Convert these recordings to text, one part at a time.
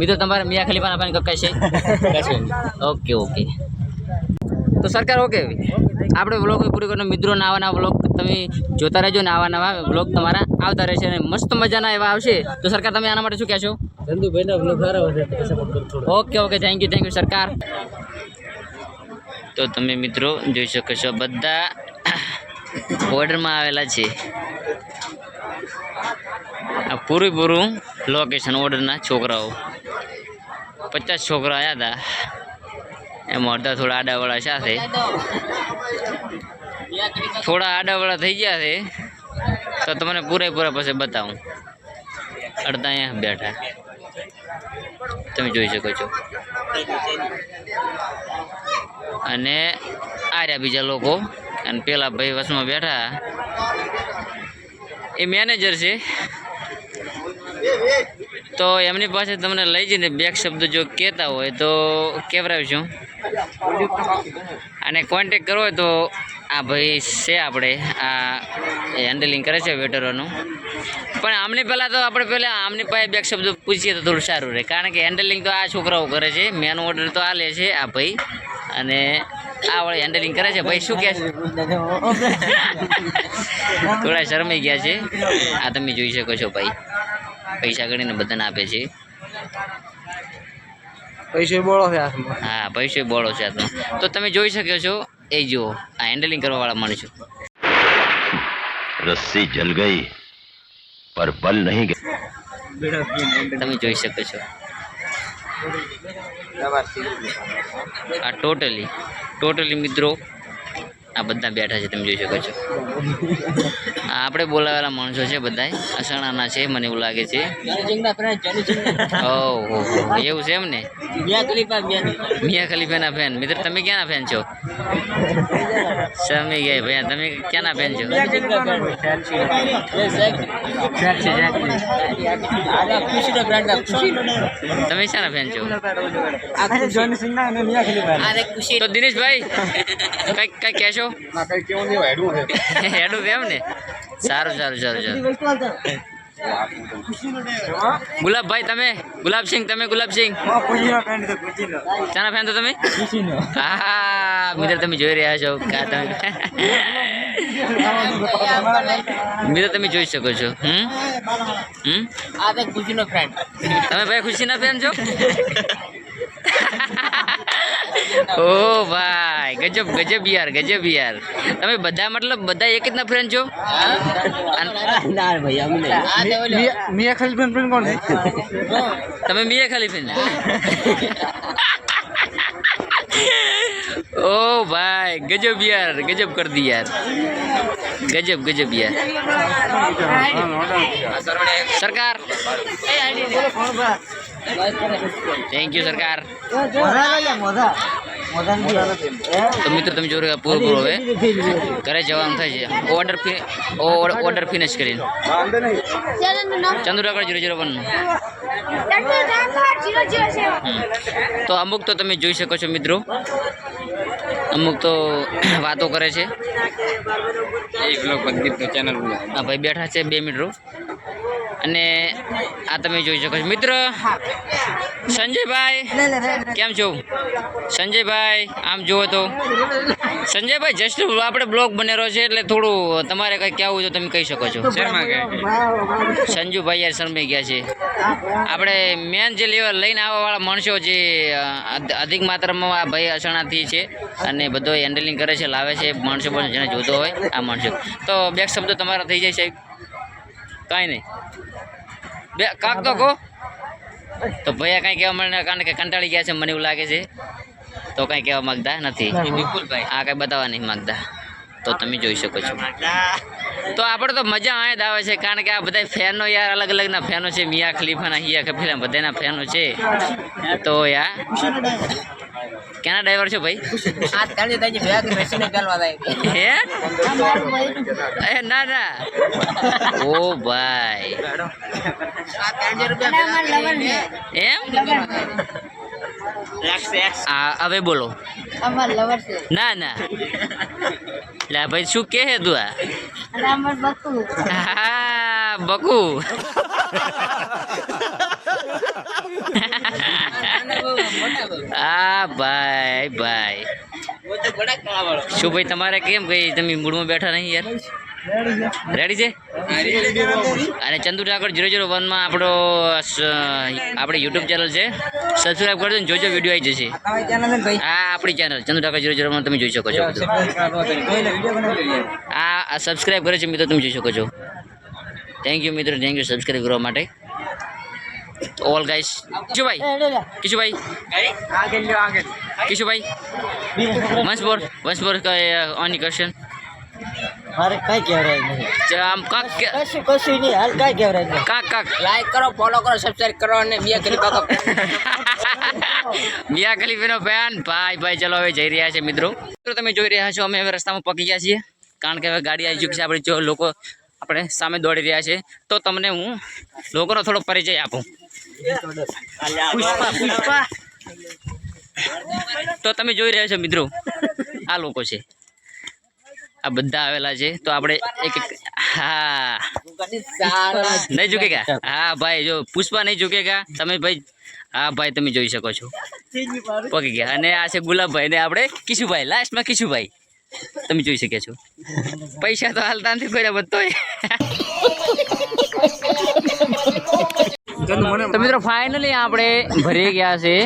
મિત્રો તમારે મિયા ખલીફાના ફેન કકાય છે? Okay okay. તો સરકાર ઓકે આપણે વ્લોગ પૂરી કરીને મિત્રો આવા નવા વ્લોગ તમે જોતા રહેજો ને આવા નવા વ્લોગ તમારા આવતા રહેશે અને મસ્ત મજાના એવા આવશે. તો સરકાર તમે આના માટે શું કહેશો? Okay okay. Thank you thank you સરકાર. તો તમે મિત્રો જોઈ શકો છો બધા ઓર્ડરમાં આવેલા છે. આ પૂરું પૂરું લોકેશન ઓર્ડરના છોકરાઓ. પચાસ છોકરા આવ્યા હતા એમાં અડધા થોડા આડાવાળા સાથે થોડા આડાવાળા થઈ ગયા છે. તો તમને પૂરેપૂરા પછી બતાવું. અડધા અહીંયા બેઠા. તમે જોઈ શકો છો. અને આ બીજા લોકો. અને પેલા ભાઈ વસમાં બેઠા. એ મેનેજર છે. તો એમની પાસે તમને લઈ જઈને બે શબ્દ જો કહેતા હોય તો કેવરાવીશું અને કોન્ટેક કરવો હોય તો આ ભાઈ છે આપણે. આ હેન્ડલિંગ કરે છે વેટરોનું. પણ આમની પહેલાં તો આપણે પહેલાં આમની પાસે બે શબ્દ પૂછીએ તો થોડું સારું રહે. કારણ કે હેન્ડલિંગ તો આ છોકરાઓ કરે છે. મેન ઓર્ડર તો આ લે છે આ ભાઈ. અને આ વળી હેન્ડલિંગ કરે છે. ભાઈ શું કહે છે? થોડા શરમાઈ ગયા છે. આ તમે જોઈ શકો છો ભાઈ. પૈસા ગણીને બધાને આપે છે. પૈસો હા પૈસો બોળો છે હાથમાં. તો તમે જોઈ શકો છો? એ જુઓ આ હેન્ડલિંગ કરવાવાળા માણસો. રસ્સી જલ ગઈ પર બલ નહીં ગઈ તમે જોઈ શકો છો. આ ટોટલી ટોટલી મિત્રો આ બધા બેઠા છે તમે જોઈ શકો છો. આ આપણે બોલાવેલા માણસો છે બધા અસાણાના છે મને એવું લાગે છે. ઓહો એવું છે એમ ને? મિયા ખલીફાના ફેન. મિત્ર તમે ક્યાંના ફેન છો? સમી ગયા ભાઈ. તમે ક્યાંના ફેન છો? તમે શાના ફેન છો? તો દિનેશભાઈ કઈ કઈ કહેશો? હેડું એમ ને? સારું સારું સારું સારું. ગુલાબભાઈ તમે? ગુલાબસિંહ તમે ગુલાબસિંહ? શાના ફેન તો તમે? હા મિત્ર તમે જોઈ રહ્યા છો. કા તમે? મિત્ર તમે જોઈ શકો છો. હમ? હમ? તમે ભાઈ ખુશીના ફેન છો? ઓ ભાઈ ગજબ ગજબ યાર ગજબ યાર. તમે બધા મતલબ બધા એક જ ના ફ્રેન્ડ છો મિયા ખાલી ફ્રેન્ડ કોણ તમે મિયા ખાલી ફેન ઓ ભાઈ ગજબ યાર ગજબ કર દી યાર. ગજબ ગજબ યાર. સરકાર. થેન્ક યુ સરકાર. તો મિત્રો તમે જોઈ રહ્યા પૂરું પૂરો હવે. ઘરે જવાનું થાય છે. ઓર્ડર ફી ઓર્ડર ફિનિશ કરીને. ચંદુરાગઢ જીરો જીરો વન તો અમુક તો તમે જોઈ શકો છો મિત્રો. અમુક તો વાતો કરે છે. એક લોક ચેનલ આ ભાઈ બેઠા છે બે મિત્રો અને આ તમે જોઈ શકો છો. મિત્ર સંજયભાઈ કેમ છો? સંજયભાઈ આમ જુઓ તો. સંજયભાઈ જસ્ટ આપણે બ્લોગ બનેલો છે એટલે થોડું તમારે કંઈ કહેવું તો તમે કહી શકો છો. સંજુભાઈ યાર શરમાઈ ગયા છે. આપણે મેન જે લેવલ લઈને આવવાવાળા માણસો જે અધિક માત્રામાં આ ભાઈ અસણાથી છે અને બધો હેન્ડલિંગ કરે છે લાવે છે માણસો પણ જેને જોતો હોય આ માણસો. તો બે શબ્દો તમારા થઈ જાય સાહેબ. કાંઈ નહીં. બે કાક તો કહો. તો ભૈયા કાંઈ કહેવા મને કારણ કે કંટાળી ગયા છે મને એવું લાગે છે. તો કાંઈ કહેવા માગતા નથી. બિલકુલભાઈ આ કાંઈ બતાવવા નહીં માગતા. તો તમે જોઈ શકો છો. તો આપણે તો મજા આ જ આવે છે કારણ કે આ બધા ફેનો યાર અલગ અલગના ફેનો છે. મિયા ખલીફાના હિયા ખફીલા બધાના ફેનો છે. તો યાર ક્યાંના ડ્રાઈવર છો ભાઈ? હે? એ ના ના. ઓ ભાઈ. એમ? આ હવે બોલો. અમાર લવર છે. ના ના. લા ભાઈ શું કે હે તું આ? અને અમાર બકુ. હા બકુ. આ ભાઈ ભાઈ. શું ભાઈ, તમારે કેમ કઈ તમે મૂડમાં બેઠા નહીં યાર? રેડી છે? અને ચંદુ ઠાકોર જીરો જીરો વનમાં આપણો આપણી યુટ્યુબ ચેનલ છે. સબસ્ક્રાઈબ કરજો ને જોજો વીડિયો આવી જશે. આ આપણી channel Chandu Thakor zero zero one તમે જોઈ શકો છો આ સબસ્ક્રાઈબ કરે છે મિત્રો, તમે જોઈ શકો છો. થેન્ક યુ મિત્રો થેન્ક યુ સબસ્ક્રાઈબ કરવા માટે. ઓલ ગાઈસ કિશુભાઈ કિશુભાઈ કિશુભાઈ વંશ મોર વંશ મોર ઓની ક્વેશ્ચન મારે કઈ કહેવાય નહીં. આમ કાક કશું કશું નહીં. હાલ કઈ કહેવાય નહીં. કાક કાક. લાઈક કરો ફોલો કરો સબસ્ક્રાઇબ કરો અને બે કરી પાકો મિયા ખલીફાનો ફેન ભાઈ ભાઈ ચલો હવે જઈ રહ્યા છે મિત્રો. મિત્રો તમે જોઈ રહ્યા છો અમે હવે રસ્તામાં પકી ગયા છીએ. કારણ કે હવે ગાડી આવી ચૂકી છે. આપણે જો લોકો આપણે સામે દોડી રહ્યા છે. તો તમને હું લોકોનો થોડો પરિચય આપું. તો તમે જોઈ રહ્યા છો મિત્રો, આ લોકો છે. આ બધા આવેલા છે. તો આપણે એક હા. નહીં ઝુકેગા? હા, ભાઈ, જો, પુષ્પા નહીં ઝુકેગા. તમે ભાઈ હા, ભાઈ, તમે જોઈ શકો છો. પકી ગયા. અને આ છે ગુલાબભાઈ ને આપણે કિશુભાઈ. લાસ્ટમાં કિશુભાઈ. તમે જોઈ શક્યા છો. પૈસા તો હાલતા નથી કોઈ બધો તો મિત્રો ફાઇનલી આપણે ભરી ગયા છે.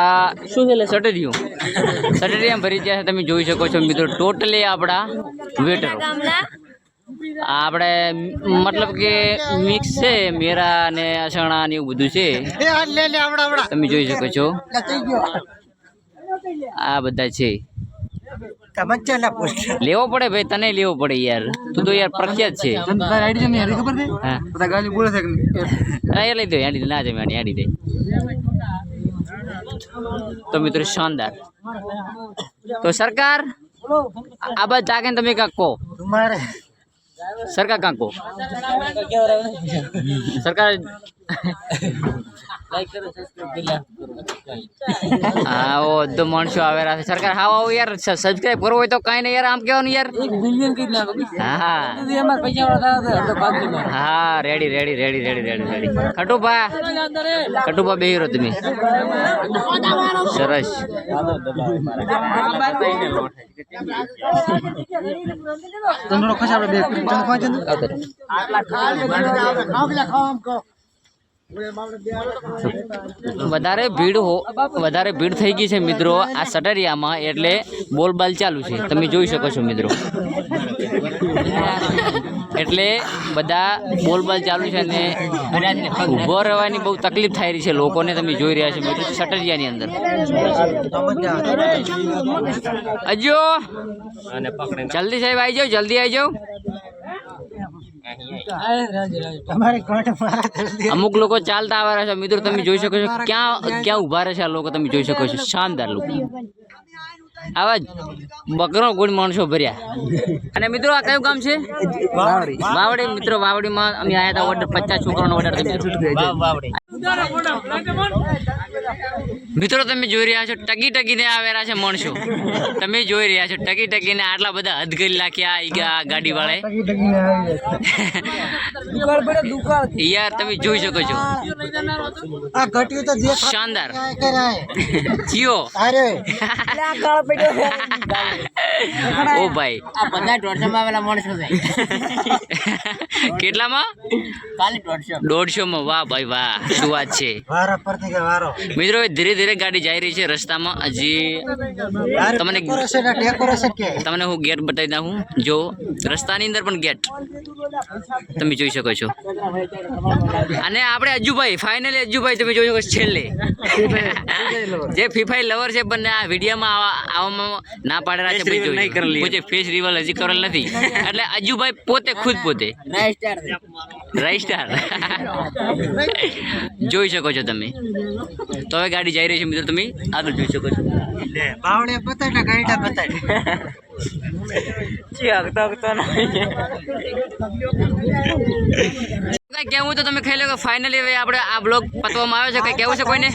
આ શું છે એટલે સટરિયું? સટરિયા ભરી ગયા છે તમે જોઈ શકો છો મિત્રો ટોટલી આપણા વેટરો આપણે મતલબ કે મિક્સ છે મેરા અને અસણા ને એવું બધું છે. તમે જોઈ શકો છો. આ બધા છે. લેવો પડે ભાઈ તને લેવો પડે યાર. તું તો યાર પ્રખ્યાત છે. આઈડી છે નહીં ખબર છે? હા. બધા ગાલી બોલે છે કે નહીં? હા એ લઈ દો યાડી દે ના જમે યાડી યાડી દે. તો મિત્રો શાનદાર. તો સરકાર આ બાદ જાગીને તમે કાંક કહો. મારે સરકાર કાંક કહો. સરકાર હા ઓ તો માણસો આવેલા છે સરકાર હા આવો યાર સબસ્ક્રાઇબ કરવો હોય તો કાંઈ નહીં યાર આમ કહેવાનું યાર. બિલિયન કઈ નાખો હા. એમાં પૈસા વાળા થયા હતા પાકડી માં હા ready ready ready ready ready ready Khatubha. Khatubha બે હીરો તમે. સરસ. ધંધો ખસ આપણે બે. ચંદ પાંચ ચંદ. વધારે ભીડ હો વધારે ભીડ થઈ ગઈ છે મિત્રો આ સટરિયામાં, એટલે બોલબાલ ચાલુ છે. તમે જોઈ શકો છો મિત્રો. એટલે બધા બોલબાલ ચાલુ છે અને ઊભો રહેવાની બહુ તકલીફ થઈ રહી છે લોકોને, તમે જોઈ રહ્યા છો મિત્રો, સટરિયાની અંદર. અજો જલ્દી સાહેબ આવી જાઓ, જલ્દી આવી જાઓ. અમુક લોકો ચાલતા આવે છે. મિત્રો તમે જોઈ શકો છો. ક્યાં ક્યાં ઊભા રહે છે આ લોકો તમે જોઈ શકો છો. શાનદાર લોકો. આવા બકરો ગુણ માણસો ભર્યા. અને મિત્રો આ કયું ગામ છે? વાવડી. મિત્રો વાવડીમાં અમે આયા હતા ઓર્ડર પચાસ છોકરાનો ઓર્ડર મિત્રો તમે જોઈ રહ્યા છો ટકી ટકીને આવેલા છે માણસો. તમે જોઈ રહ્યા છો ટકી ટકીને આટલા બધા હદગરી નાખ્યા ગા- ગાડી વાળાએ યાર તમે જોઈ શકો છો. આ ઘટ્યું તો શાનદાર. જીઓ. અરે. કાળ પડ્યો ઓ ભાઈ. આ બધા દોઢસો માં આવેલા માણસો છે. કેટલામાં? કાલે દોઢસો. દોઢસો માં વાહ ભાઈ વાહ. શું વાત છે? વારો પરથી કે વારો. મિત્રો હવે ધીરે ધીરે ગાડી જઈ રહી છે રસ્તામાં. હજી તમને ડેકોરેશન ડેકોરેશન કે? તમને હું ગેટ બતાવી દઉં હું. જો રસ્તાની અંદર પણ ગેટ. તમે જોઈ શકો છો. અને આપણે અજુભાઈ ફાઇનલી અજુભાઈ તમે જોઈ શકો છો છેલ્લે. જે ફીફાઈ લવર છે બંને આ વિડીયોમાં આવા- આવવામાં ના પાડેલા છે ભાઈ જોઈ પૂછે ફેસ રિવલ હજી કરેલ નથી. એટલે અજુભાઈ પોતે ખુદ પોતે. રાઈ સ્ટાર જોઈ શકો છો તમે. તો હવે ગાડી જઈ રહી છે મિત્રો તમે આગળ જોઈ શકો છો. બાવળે બતાડ ગાઈડા બતાડ. કેવું તો તમે ખાઈ લો કે ફાઇનલી હવે આપણે આ બ્લોગ પતવામાં આવ્યો છે કઈ કેવું છે કોઈને?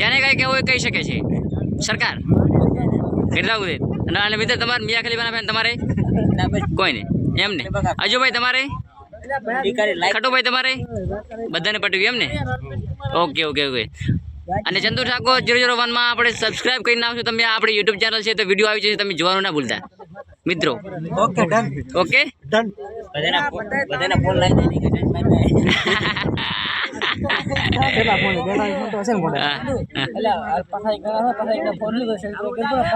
જેને કઈ કેવું એ કહી શકે છે. સરકાર. કેટલા ઉદય અને મિત્ર તમારે મિયા ખલીફાના ફેન તમારે? કોઈને એમ ને અજુભાઈ તમારે? ખટુભાઈ તમારે? બધાને પટવી એમ ને? Okay okay okay. અને ચંદુ ઠાકોર જીરો જીરો વનમાં આપણે સબસ્ક્રાઇબ કરી નાખશું તમે આપણી યુટ્યુબ ચેનલ છે તો વીડિયો આવી જશે તમે જોવાનું ના ભૂલતા. મિત્રો. Okay done. ઓકે? ડન. બધાના ફોન ને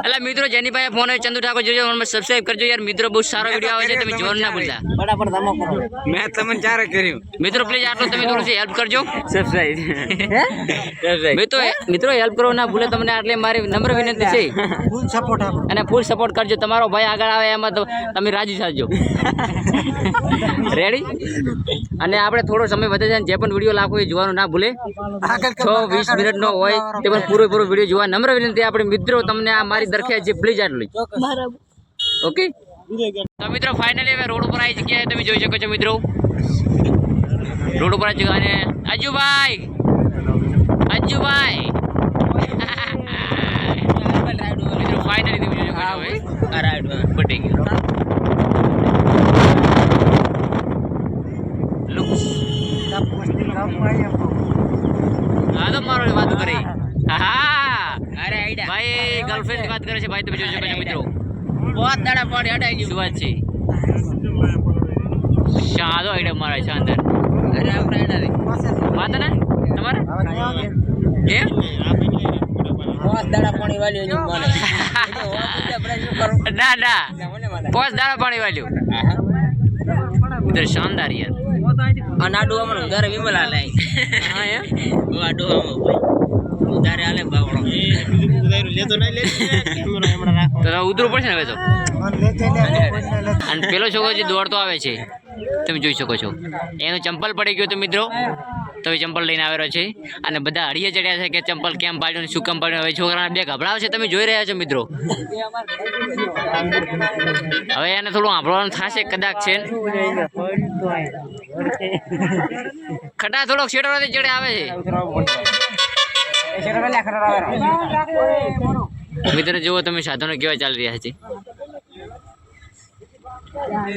એટલે મિત્રો જેની પાસે ફોન હોય ચંદુ ઠાકોર જોજો સબસ્ક્રાઇબ કરજો યાર. મિત્રો બહુ સારો વીડિયો આવે છે તમે જોર ના ભૂલતા. મેં તમને ચારે કર્યું. મિત્રો પ્લીઝ આટલું તમે થોડું હેલ્પ કરજો. સબસ્ક્રાઇબ મિત્રો મિત્રો હેલ્પ કરો ના ભૂલે તમને આટલે મારી નમ્ર વિનંતી છે. ફૂલ સપોર્ટ અને ફૂલ સપોર્ટ કરજો. તમારો ભાઈ આગળ આવે એમાં તો તમે રાજી થાજો. રેડી અને આપણે થોડો સમય વધે છે જે પણ વીડિયો લાખો એ જોવાનું ના ભૂલે. છ વીસ મિનિટનો હોય તે પણ પૂરો પૂરો વીડિયો જોવા નમ્ર વિનંતી આપણે મિત્રો તમને આ મારી દરખાસ્ત છે પ્લીઝ આટલી ઓકે? તો મિત્રો ફાઇનલી હવે રોડ ઉપર આવી જગ્યાએ તમે જોઈ શકો છો મિત્રો. રોડ ઉપર આવી અને અજુભાઈ અજુભાઈ. મિત્રો ફાઇનલી તમે જોઈ શકો છો પટી ગયો. હા તો મારો વાત કરી. હા. અરે ભાઈ ગર્લફ્રેન્ડ વાત કરે છે. ભાઈ તમે શકો છો મિત્રો. બહુત દાડા પાણી હટાઈ ગયું. વાત છે? શાદો આઈડિયા મારા છે અંદર. અરે આપણે આઈડિયા વાત ને? તમારે? કેમ? ના ના. પોસ દાડા પાણી વાલ્યું. ઉધર શાનદાર યાર. અનાડુ અમર ઉધારે વિમલ આલે હા એમ? આડુ ઉધારે આલે બાવળો. તો ઉતરવું પડશે ને હવે તો? લેતે લેતે અને પેલો છોકરો જે દોડતો આવે છે તમે જોઈ શકો છો. એનું ચંપલ પડી ગયું તો મિત્રો. તો એ ચંપલ લઈને આવેલો છે. અને બધા હળીએ ચડ્યા છે કે ચંપલ કેમ પાડ્યું શું કેમ પાડ્યું હવે છોકરાને બે ગભરાવ છે. તમે જોઈ રહ્યા છો મિત્રો. હવે એને થોડું આંભળવાનું થશે કદાચ છે ખટા થોડોક શેડોથી ચડે આવે છે. મિત્રો, જુઓ તમે સાધનો કેવા ચાલી રહ્યા છે.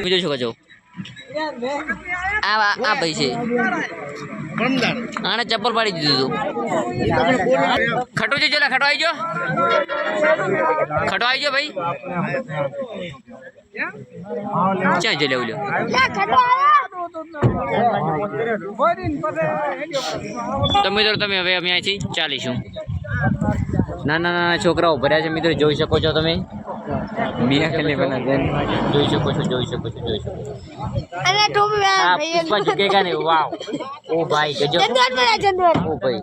બીજું શકો છો. આ આ- ભાઈ છે. આને ચપ્પલ પાડી દીધું હતું ખટો જોલા ખટો આવી ગયો? ખટો આવી ગયો ભાઈ? ક્યાં લેવું તમે તો મિત્રો તમે હવે અમે અહીંથી ચાલીશું. નાના નાના છોકરાઓ ભર્યા છે મિત્રો જોઈ શકો છો તમે. મિયા ખલીફાના બના જોઈ શકો છો જોઈ શકો છો જોઈ શકો છો. અને ટોપી આ વાળા ભાઈએ પુષ્પા ઝુકેગા ને વાવ. ઓ ભાઈ ગજબ ચંદન બોલા ચંદન ઓ ભાઈ.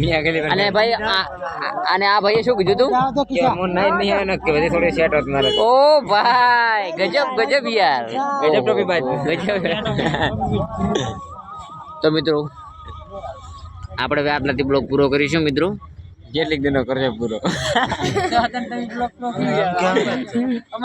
મિયા ખલીફા અને ભાઈ આ- આ- અને આ ભાઈએ શું કીધું તું? કે હું નહીં નહીં આવે ને કે બધી થોડી સેટ હોત મારે. ઓ ભાઈ ગજબ ગજબ યાર. ગજબ ટોપી ભાઈ. ગજબ. તો મિત્રો આપણે હવે આટલાથી બ્લોગ પૂરો કરીશું મિત્રો. જેટલી દિનો કરશે પૂરો.